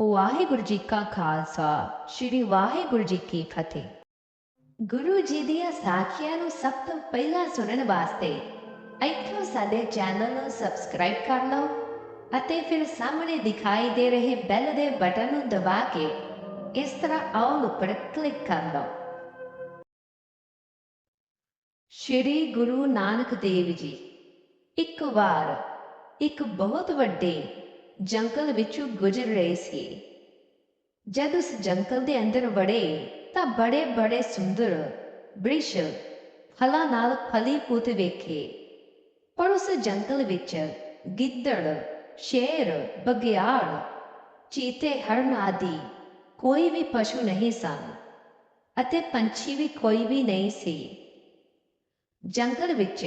ਵਾਹਿਗੁਰੂ ਜੀ ਕਾ ਖਾਲਸਾ, ਸ੍ਰੀ ਵਾਹਿਗੁਰੂ ਜੀ ਕੀ ਫਤਿਹ। ਗੁਰੂ ਜੀ ਦੀਆਂ ਸਾਖੀਆਂ ਨੂੰ ਸਭ ਤੋਂ ਪਹਿਲਾਂ ਸੁਣਨ ਵਾਸਤੇ ਇੱਥੋਂ ਸਾਡੇ ਚੈਨਲ ਨੂੰ ਸਬਸਕ੍ਰਾਈਬ ਕਰ ਲਓ ਅਤੇ ਫਿਰ ਸਾਹਮਣੇ ਦਿਖਾਈ ਦੇ ਰਹੇ ਬੈਲ ਦੇ ਬਟਨ ਨੂੰ ਦਬਾ ਕੇ ਇਸ ਤਰ੍ਹਾਂ ਆਲ ਉੱਪਰ ਕਲਿੱਕ ਕਰ ਲਓ। ਸ਼੍ਰੀ ਗੁਰੂ ਨਾਨਕ ਦੇਵ ਜੀ, ਇੱਕ ਵਾਰ, ਇੱਕ ਬਹੁਤ ਵੱਡੇ ਜੰਗਲ ਵਿੱਚੋਂ ਗੁਜ਼ਰ ਰਹੇ ਸੀ। ਜਦ ਉਸ ਜੰਗਲ ਦੇ ਅੰਦਰ ਵੜੇ, ਤਾਂ ਬੜੇ ਬੜੇ ਸੁੰਦਰ ਬ੍ਰਿਸ਼ ਫਲਾਂ ਨਾਲ ਫਲੀ ਪੁੱਤ ਵੇਖੇ। ਪਰ ਉਸ ਜੰਗਲ ਵਿੱਚ ਗਿੱਦੜ, ਸ਼ੇਰ ਬਗਿਆੜ ਚੀਤੇ, ਹਰਨ ਆਦਿ ਕੋਈ ਵੀ ਪਸ਼ੂ ਨਹੀਂ ਸਨ ਅਤੇ ਪੰਛੀ ਵੀ ਕੋਈ ਵੀ ਨਹੀਂ ਸੀ। ਜੰਗਲ ਵਿੱਚ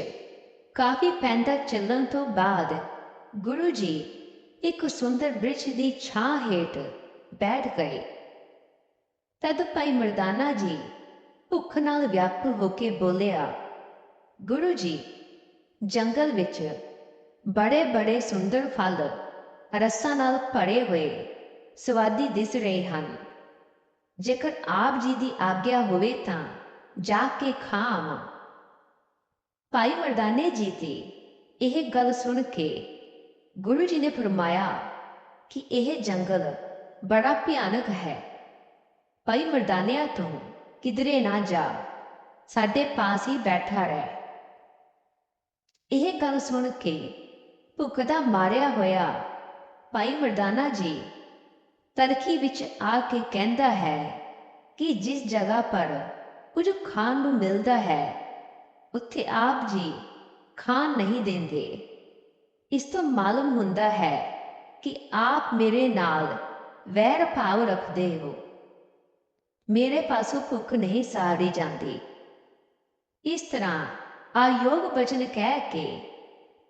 ਕਾਫੀ ਪੈਂਦਾ ਚੱਲਣ ਤੋਂ ਬਾਅਦ ਗੁਰੂ ਜੀ ਇੱਕ ਸੁੰਦਰ ਬ੍ਰਿਛ ਦੀ ਛਾਂ ਹੇਠ ਬੈਠ ਗਏ। ਤਦ ਭਾਈ ਮਰਦਾਨਾ ਜੀ ਭੁੱਖ ਨਾਲ ਵਿਆਕੁਲ ਹੋ ਕੇ ਬੋਲਿਆ, ਗੁਰੂ ਜੀ, ਜੰਗਲ ਵਿੱਚ ਬੜੇ ਬੜੇ ਸੁੰਦਰ ਫਲ ਰਸਾਂ ਨਾਲ ਭਰੇ ਹੋਏ ਸਵਾਦੀ ਦਿਸ ਰਹੇ ਹਨ। ਜੇਕਰ ਆਪ ਜੀ ਦੀ ਆਗਿਆ ਹੋਵੇ ਤਾਂ ਜਾ ਕੇ ਖਾਵਾਂ ਭਾਈ ਮਰਦਾਨੇ ਜੀ ਦੀ ਇਹ ਗੱਲ ਸੁਣ ਕੇ ਗੁਰੂ ਜੀ ਨੇ ਫਰਮਾਇਆ ਕਿ ਇਹ ਜੰਗਲ ਬੜਾ ਭਿਆਨਕ ਹੈ। ਭਾਈ ਮਰਦਾਨਿਆ ਤੂੰ ਕਿਧਰੇ ਨਾ ਜਾ, ਸਾਡੇ ਪਾਸ ਹੀ ਬੈਠਾ ਰਹਿ। ਇਹ ਗੱਲ ਸੁਣ ਕੇ ਭੁੱਖ ਦਾ ਮਾਰਿਆ ਹੋਇਆ ਭਾਈ ਮਰਦਾਨਾ ਜੀ ਤਲਖੀ ਵਿੱਚ ਆ ਕੇ ਕਹਿੰਦਾ ਹੈ ਕਿ ਜਿਸ ਜਗ੍ਹਾ ਪਰ ਕੁਝ ਖਾਣ ਨੂੰ ਮਿਲਦਾ ਹੈ, ਉੱਥੇ ਆਪ ਜੀ ਖਾਣ ਨਹੀਂ ਦਿੰਦੇ। ਇਸ ਤੋਂ ਮਾਲੂਮ ਹੁੰਦਾ ਹੈ ਕਿ ਆਪ ਮੇਰੇ ਨਾਲ ਵੈਰ ਭਾਵ ਰੱਖਦੇ ਹੋ। ਮੇਰੇ ਪਾਸੋਂ ਭੁੱਖ ਨਹੀਂ ਸਾਰੀ ਜਾਂਦੀ। ਇਸ ਤਰ੍ਹਾਂ ਆਯੋਗ ਬਚਨ ਕਹਿ ਕੇ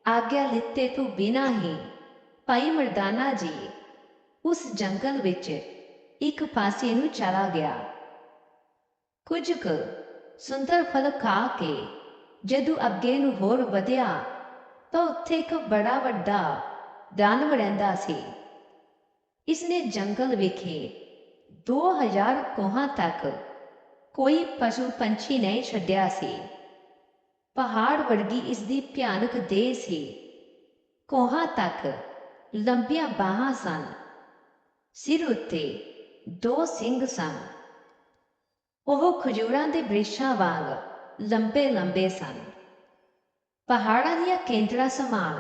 ਆਗਿਆ ਲਿੱਤੇ ਤੋਂ ਬਿਨਾ ਹੀ ਭਾਈ ਮਰਦਾਨਾ ਜੀ ਉਸ ਜੰਗਲ ਵਿੱਚ ਇੱਕ ਪਾਸੇ ਨੂੰ ਚਲਾ ਗਿਆ। ਕੁਝ ਕੁ ਸੁੰਦਰ ਫਲ ਖਾ ਕੇ ਜਦੋਂ ਅੱਗੇ ਨੂੰ ਹੋਰ ਵਧਿਆ ਤਾਂ ਉੱਥੇ ਇੱਕ ਬੜਾ ਵੱਡਾ ਦਾਨਵ ਰਹਿੰਦਾ ਸੀ। ਇਸਨੇ ਜੰਗਲ ਵਿਖੇ 2000 ਕੋਹਾਂ ਤੱਕ ਕੋਈ ਪਸ਼ੂ ਪੰਛੀ ਨਹੀਂ ਛੱਡਿਆ ਸੀ। ਪਹਾੜ ਵਰਗੀ ਇਸ ਦੀ ਭਿਆਨਕ ਦੇਹ ਸੀ। ਕੋਹਾਂ ਤੱਕ ਲੰਬੀਆਂ ਬਾਹਾਂ ਸਨ। ਸਿਰ ਉੱਤੇ ਦੋ ਸਿੰਘ ਸਨ। ਉਹ ਖਜੂਰਾਂ ਦੇ ਬ੍ਰਿਸ਼ਾਂ ਵਾਂਗ ਲੰਬੇ ਲੰਬੇ ਸਨ। ਪਹਾੜਾਂ ਦੀਆਂ ਕੇਂਦਰਾਂ ਸਮਾਨ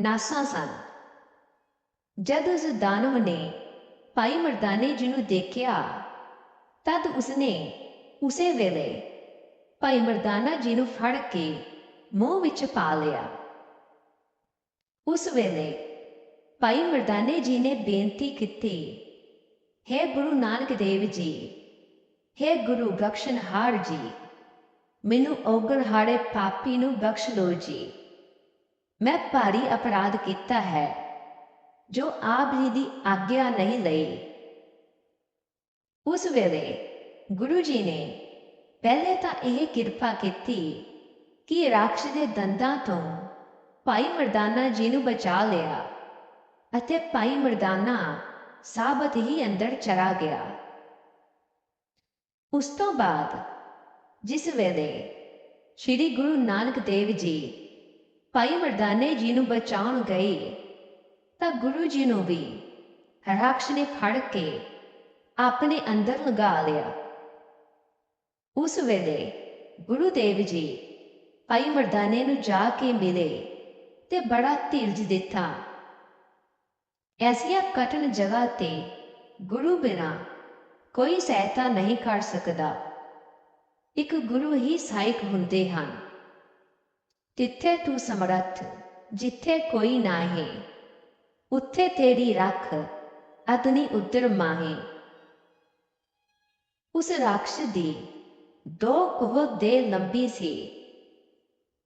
ਨਾਸਾਂ ਸਨ। ਜਦ ਉਸ ਦਾਨਵ ਨੇ ਭਾਈ ਮਰਦਾਨੇ ਜੀ ਨੂੰ ਦੇਖਿਆ, ਤਦ ਉਸਨੇ ਉਸੇ ਵੇਲੇ ਭਾਈ ਮਰਦਾਨਾ ਜੀ ਨੂੰ ਫੜ ਕੇ ਮੂੰਹ ਵਿੱਚ ਪਾ ਲਿਆ। ਉਸ ਵੇਲੇ ਭਾਈ ਮਰਦਾਨੇ ਜੀ ਨੇ ਬੇਨਤੀ ਕੀਤੀ, ਹੈ ਗੁਰੂ ਨਾਨਕ ਦੇਵ ਜੀ, ਹੈ ਗੁਰੂ ਬਖਸ਼ਨਹਾਰ ਜੀ ਮੈਨੂੰ ਔਗਣ ਹਾੜੇ ਪਾਪੀ ਨੂੰ ਬਖਸ਼ ਲੋ ਜੀ। ਮੈਂ ਭਾਰੀ ਅਪਰਾਧ ਕੀਤਾ ਹੈ, ਜੋ ਆਪ ਜੀ ਦੀ ਆਗਿਆ ਨਹੀਂ ਲਈ। ਉਸ ਵੇਲੇ ਗੁਰੂ ਜੀ ਨੇ ਪਹਿਲੇ ਤਾਂ ਇਹ ਕਿਰਪਾ ਕੀਤੀ ਕਿ ਰਾਖਸ਼ ਦੇ ਦੰਦਾਂ ਤੋਂ ਭਾਈ ਮਰਦਾਨਾ ਜੀ ਨੂੰ ਬਚਾ ਲਿਆ ਅਤੇ ਭਾਈ ਮਰਦਾਨਾ ਸਾਬਤ ਹੀ ਅੰਦਰ ਚਲਾ ਗਿਆ। ਉਸ ਤੋਂ ਬਾਅਦ ਜਿਸ ਵੇਲੇ ਸ੍ਰੀ ਗੁਰੂ ਨਾਨਕ ਦੇਵ ਜੀ ਭਾਈ ਮਰਦਾਨੇ ਜੀ ਨੂੰ ਬਚਾਉਣ ਗਏ, ਤਾਂ ਗੁਰੂ ਜੀ ਨੂੰ ਵੀ ਰਾਖਸ਼ ਨੇ ਫੜ ਕੇ ਆਪਣੇ ਅੰਦਰ ਲਗਾ ਲਿਆ। ਉਸ ਵੇਲੇ ਗੁਰੂ ਦੇਵ ਜੀ ਭਾਈ ਮਰਦਾਨੇ ਨੂੰ ਜਾ ਕੇ ਮਿਲੇ ਤੇ ਬੜਾ ਧੀਰਜ ਦਿੱਤਾ। ਐਸੀਆਂ ਕਠਨ ਜਗ੍ਹਾ ਤੇ ਗੁਰੂ ਬਿਨਾ ਕੋਈ ਸਹਾਇਤਾ ਨਹੀਂ ਕਰ ਸਕਦਾ। ਇੱਕ ਗੁਰੂ ਹੀ ਸਹਾਇਕ ਹੁੰਦੇ ਹਨ। ਤਿੱਥੇ ਤੂੰ ਸਮਰੱਥ, ਜਿੱਥੇ ਕੋਈ ਨਾਹੀਂ। ਉੱਥੇ ਤੇਰੀ ਰੱਖ ਅਤਨੀ ਉਦਰ ਮਾਹੀ। ਉਸ ਰਾਖਸ਼ ਦੀ ਦੋ ਕੋਹ ਦੇ ਲੰਬੀ ਸੀ।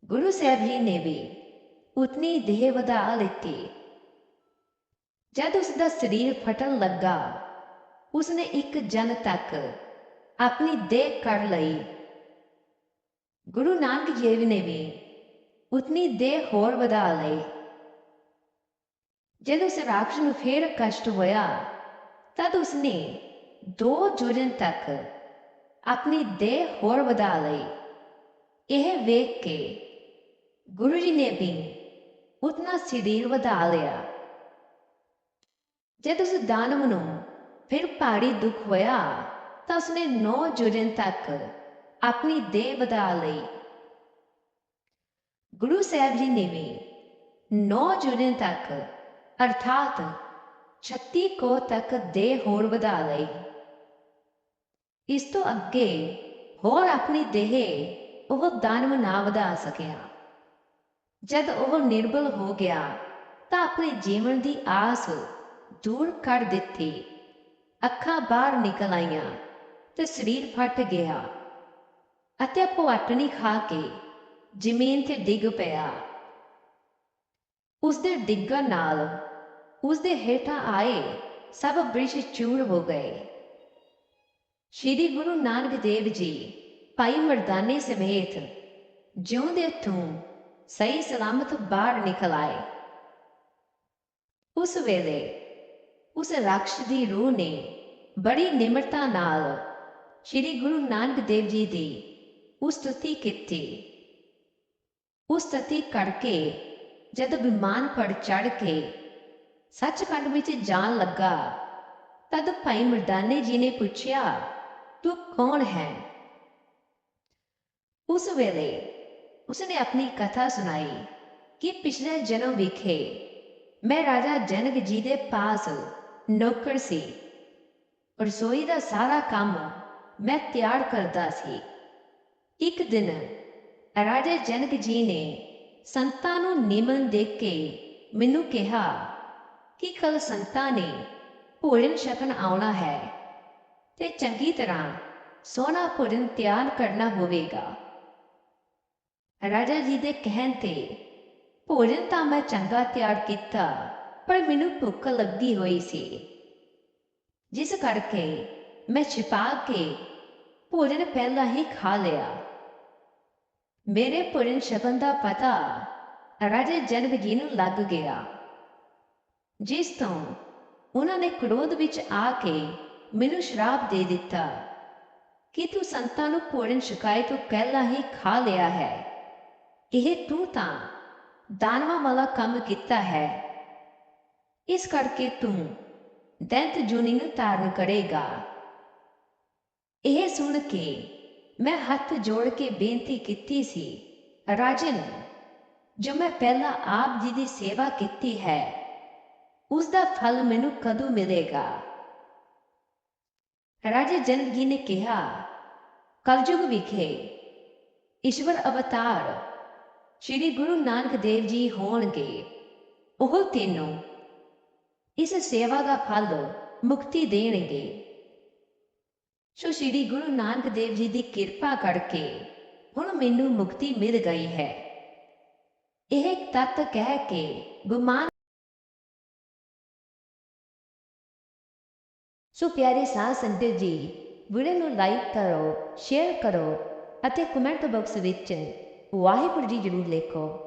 ਗੁਰੂ ਸਾਹਿਬ ਜੀ ਨੇ ਵੀ ਉਤਨੀ ਦੇਹ ਵਧਾ ਲਿੱਤੀ। ਜਦ ਉਸ ਦਾ ਸਰੀਰ ਫਟਣ ਲੱਗਾ ਉਸਨੇ ਇੱਕ ਜਨ ਤੱਕ ਆਪਣੀ ਦੇਹ ਕਰ ਲਈ। ਗੁਰੂ ਨਾਨਕ ਦੇਵ ਨੇ ਵੀ ਉਤਨੀ ਦੇਹ ਹੋਰ ਵਧਾ ਲਈ ਜਦੋਂ ਉਸ ਰਾਖਸ਼ ਨੂੰ ਫੇਰ ਕਸ਼ਟ ਹੋਇਆ ਤਦ ਉਸਨੇ ਦੋ ਜੋਜਨ ਤੱਕ ਆਪਣੀ ਦੇਹ ਹੋਰ ਵਧਾ ਲਈ ਇਹ ਵੇਖ ਕੇ ਗੁਰੂ ਜੀ ਨੇ ਵੀ ਉਤਨਾ ਸਰੀਰ ਵਧਾ ਲਿਆ ਜਦ ਉਸ ਦਾਨਵ ਨੂੰ ਫਿਰ ਭਾਰੀ ਦੁੱਖ ਹੋਇਆ ਤਾਂ ਉਸਨੇ ਨੌ ਜੋਜਨ ਤੱਕ ਆਪਣੀ ਦੇਹ ਵਧਾ ਲਈ। ਗੁਰੂ ਸਾਹਿਬ ਜੀ ਨੇ ਵੀ ਨੌ ਜੋਜਨ ਤੱਕ, ਅਰਥਾਤ 36 ਕੋ ਤੱਕ ਦੇਹ ਹੋਰ ਵਧਾ ਲਈ। ਇਸ ਤੋਂ ਅੱਗੇ ਹੋਰ ਆਪਣੀ ਦੇਹ ਉਹ ਦਾਨਵ ਨਾ ਵਧਾ ਸਕਿਆ। ਜਦ ਉਹ ਨਿਰਬਲ ਹੋ ਗਿਆ, ਤਾਂ ਆਪਣੇ ਜੀਵਨ ਦੀ ਆਸ ਦੂਰ ਕਰ ਦਿੱਤੀ। ਅੱਖਾਂ ਬਾਹਰ ਨਿਕਲ ਆਈਆਂ ਤੇ ਸਰੀਰ ਫਟ ਗਿਆ। ਅਤੇ ਪਵਾਟਣੀ ਖਾ ਕੇ ਜ਼ਮੀਨ ਤੇ ਡਿੱਗ ਪਿਆ। ਉਸ ਦੇ ਡਿੱਗਣ ਨਾਲ ਉਸ ਦੇ ਹੇਠਾਂ ਆਏ ਸਭ ਬ੍ਰਿਸ਼ ਚੂਰ ਹੋ ਗਏ। ਸ਼੍ਰੀ ਗੁਰੂ ਨਾਨਕ ਦੇਵ ਜੀ, ਭਾਈ ਮਰਦਾਨੇ ਸਮੇਤ ਜਿਉਂਦੇ ਤੋਂ ਸਹੀ ਸਲਾਮਤ ਬਾਹਰ ਨਿਕਲ ਆਏ। ਉਸ ਵੇਲੇ ਉਸ ਰਾਖਸ਼ ਦੀ ਰੂਹ ਨੇ ਬੜੀ ਨਿਮਰਤਾ ਨਾਲ ਸ਼੍ਰੀ ਗੁਰੂ ਨਾਨਕ ਦੇਵ ਜੀ ਦੀ ਉਸਤਤੀ ਕੀਤੀ ਉਸਤਤੀ ਕਰਕੇ ਜਦ ਵਿਮਾਨ ਪਰ ਚੜ ਕੇ ਸੱਚਖੰਡ ਵਿੱਚ ਜਾਣ ਲੱਗਾ, ਤਦ ਭਾਈ ਮਰਦਾਨੇ ਜੀ ਨੇ ਪੁੱਛਿਆ, ਤੂੰ ਕੌਣ ਹੈ? ਉਸ ਵੇਲੇ ਉਸਨੇ ਆਪਣੀ ਕਥਾ ਸੁਣਾਈ ਕਿ ਪਿਛਲੇ ਜਨਮ ਵਿਖੇ ਮੈਂ ਰਾਜਾ ਜਨਕ ਜੀ ਦੇ ਪਾਸ ਨੌਕਰ ਸੀ। ਰਸੋਈ ਦਾ ਸਾਰਾ ਕੰਮ ਮੈਂ ਤਿਆਰ ਕਰਦਾ ਸੀ। ਇੱਕ ਦਿਨ ਰਾਜਾ ਜਨਕ ਜੀ ਨੇ ਸੰਤਾਂ ਨੂੰ ਨਿਮਨ ਦੇਖ ਕੇ ਮੈਨੂੰ ਕਿਹਾ ਕਿ ਕੱਲ ਸੰਤਾਂ ਨੇ ਭੋਜਨ ਛਕਣ ਆਉਣਾ ਹੈ ਤੇ ਚੰਗੀ ਤਰ੍ਹਾਂ ਸੋਨਾ ਭੋਜਨ ਤਿਆਰ ਕਰਨਾ ਹੋਵੇਗਾ। ਰਾਜਾ ਜੀ ਦੇ ਕਹਿਣ ਤੇ ਭੋਜਨ ਤਾਂ ਮੈਂ ਚੰਗਾ ਤਿਆਰ ਕੀਤਾ, ਪਰ ਮੈਨੂੰ ਭੁੱਖ ਲੱਗੀ ਹੋਈ ਸੀ। ਜਿਸ ਕਰਕੇ ਮੈਂ ਛਿਪਾ ਕੇ ਭੋਜਨ ਪਹਿਲਾਂ ਹੀ ਖਾ ਲਿਆ। ਮੇਰੇ ਭੋਜਨ ਛਕਣ ਦਾ ਪਤਾ ਰਾਜੇ ਜਨਕ ਜੀ ਨੂੰ ਲੱਗ ਗਿਆ। ਜਿਸ ਤੋਂ ਉਹਨਾਂ ਨੇ ਕ੍ਰੋਧ ਵਿੱਚ ਆ ਕੇ ਮੈਨੂੰ ਸ਼ਰਾਪ ਦੇ ਦਿੱਤਾ ਕਿ ਤੂੰ ਸੰਤਾਂ ਨੂੰ ਭੋਜਨ ਸ਼ਿਕਾਇਤ ਤੋਂ ਪਹਿਲਾਂ ਹੀ ਖਾ ਲਿਆ ਹੈ। ਇਹ ਤੂੰ ਤਾਂ ਦਾਨਵਾਂ ਵਾਲਾ ਕੰਮ ਕੀਤਾ ਹੈ। ਇਸ ਕਰਕੇ ਤੂੰ ਦੈਂਤ ਜੂਨੀ ਨੂੰ ਧਾਰਨ ਕਰੇਗਾ। ਇਹ ਸੁਣ ਕੇ ਮੈਂ ਹੱਥ ਜੋੜ ਕੇ ਬੇਨਤੀ ਕੀਤੀ ਸੀ, ਰਾਜਨ, ਜੋ ਮੈਂ ਪਹਿਲਾਂ ਆਪ ਜੀ ਦੀ ਸੇਵਾ ਕੀਤੀ ਹੈ ਉਸ ਦਾ ਫਲ ਮੈਨੂੰ ਕਦੋਂ ਮਿਲੇਗਾ? ਰਾਜੇ ਜਨਕ ਨੇ ਕਿਹਾ, ਕਲਯੁਗ ਵਿਖੇ ਈਸ਼ਵਰ ਅਵਤਾਰ ਸ਼੍ਰੀ ਗੁਰੂ ਨਾਨਕ ਦੇਵ ਜੀ ਹੋਣਗੇ, ਉਹ ਤੈਨੂੰ ਇਸ ਸੇਵਾ ਦਾ ਫਲ ਮੁਕਤੀ ਦੇਣਗੇ। ਸੋ ਸ਼੍ਰੀ ਗੁਰੂ ਨਾਨਕ ਦੇਵ ਜੀ ਦੀ ਕਿਰਪਾ ਕਰਕੇ ਹੁਣ ਮੈਨੂੰ ਮੁਕਤੀ ਮਿਲ ਗਈ ਹੈ। ਇਹ ਤੱਤ ਕਹਿ ਕੇ ਗੁਮਾਨ ਸੋ ਪਿਆਰੇ ਸਾਧ ਸੰਗਤ ਜੀ, ਵੀਡੀਓ ਨੂੰ ਲਾਈਕ ਕਰੋ, ਸ਼ੇਅਰ ਕਰੋ ਅਤੇ ਕਮੈਂਟ ਬਾਕਸ ਵਿੱਚ ਵਾਹਿਗੁਰੂ ਜੀ ਜ਼ਰੂਰ ਲਿਖੋ।